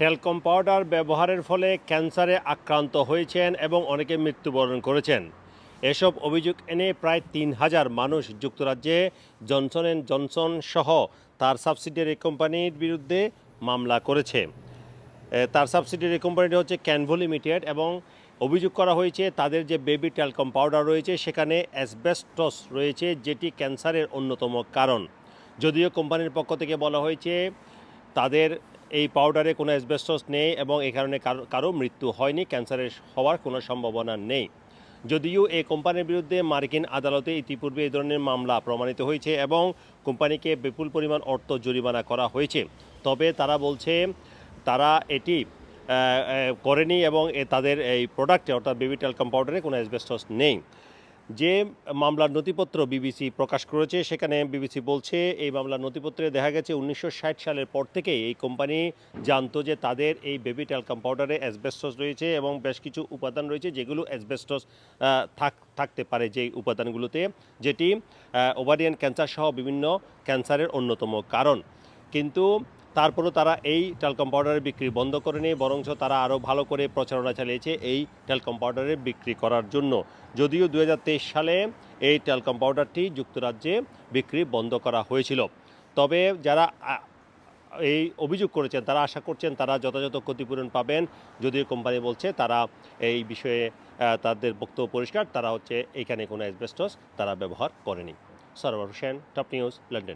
Talcum powder ব্যবহারের ফলে ক্যান্সারে আক্রান্ত হয়েছেন এবং অনেকে মৃত্যুবরণ করেছেন। এসব অভিযোগ এনে প্রায় তিন হাজার মানুষ যুক্তরাজ্যে জনসন অ্যান্ড জনসন সহ তার সাবসিডিয়ারি কোম্পানির বিরুদ্ধে মামলা করেছে। তার সাবসিডিয়ারি কোম্পানিটি হচ্ছে ক্যানভো লিমিটেড এবং অভিযোগ করা হয়েছে তাদের যে বেবি ট্যালকম পাউডার রয়েছে সেখানে অ্যাসবেস্টস রয়েছে যেটি ক্যান্সারের অন্যতম কারণ। যদিও কোম্পানির পক্ষ থেকে বলা হয়েছে তাদের এই পাউডারে কোনো অ্যাসবেস্টস নেই এবং এই কারণে কারও মৃত্যু হয়নি, ক্যান্সারের হওয়ার কোনো সম্ভাবনা নেই। যদিও এই কোম্পানির বিরুদ্ধে মার্কিন আদালতে ইতিপূর্বে এই ধরনের মামলা প্রমাণিত হয়েছে এবং কোম্পানিকে বিপুল পরিমাণ অর্থ জরিমানা করা হয়েছে। তবে তারা বলছে, তারা এটি করেনি এবং তাদের এই প্রোডাক্টে অর্থাৎ বেবি টেলকম পাউডারে কোনো অ্যাসবেস্টস নেই। যে মামলার নথিপত্র বিবিসি প্রকাশ করেছে, সেখানে বিবিসি বলছে, এই মামলার নথিপত্রে দেখা গেছে উনিশশো ষাট সালের পর থেকেই এই কোম্পানি জানতো যে তাদের এই বেবি টেলকম পাউডারে অ্যাসবেস্টস রয়েছে এবং বেশ কিছু উপাদান রয়েছে যেগুলো অ্যাসবেস্টস থাক, থাকতে পারে যে উপাদানগুলোতে, যেটি ওভারিয়ান ক্যান্সার সহ বিভিন্ন ক্যান্সারের অন্যতম কারণ। কিন্তু তারপরও তারা এই টেলকম পাউডারের বিক্রি বন্ধ করেনি, বরঞ্চ তারা আরও ভালো করে প্রচারণা চালিয়েছে এই টেলকম পাউডারের বিক্রি করার জন্য। যদিও দু হাজার তেইশ সালে এই টেলকম পাউডারটি যুক্তরাজ্যে বিক্রি বন্ধ করা হয়েছিল। তবে যারা এই অভিযোগ করেছেন, তারা আশা করছেন তারা যথাযথ ক্ষতিপূরণ পাবেন। যদিও কোম্পানি বলছে তারা এই বিষয়ে তাদের বক্তব্য পরিষ্কার, তারা হচ্ছে এখানে কোনো অ্যাসবেস্টস তারা ব্যবহার করেনি। Sarwar Hossain, top news, London.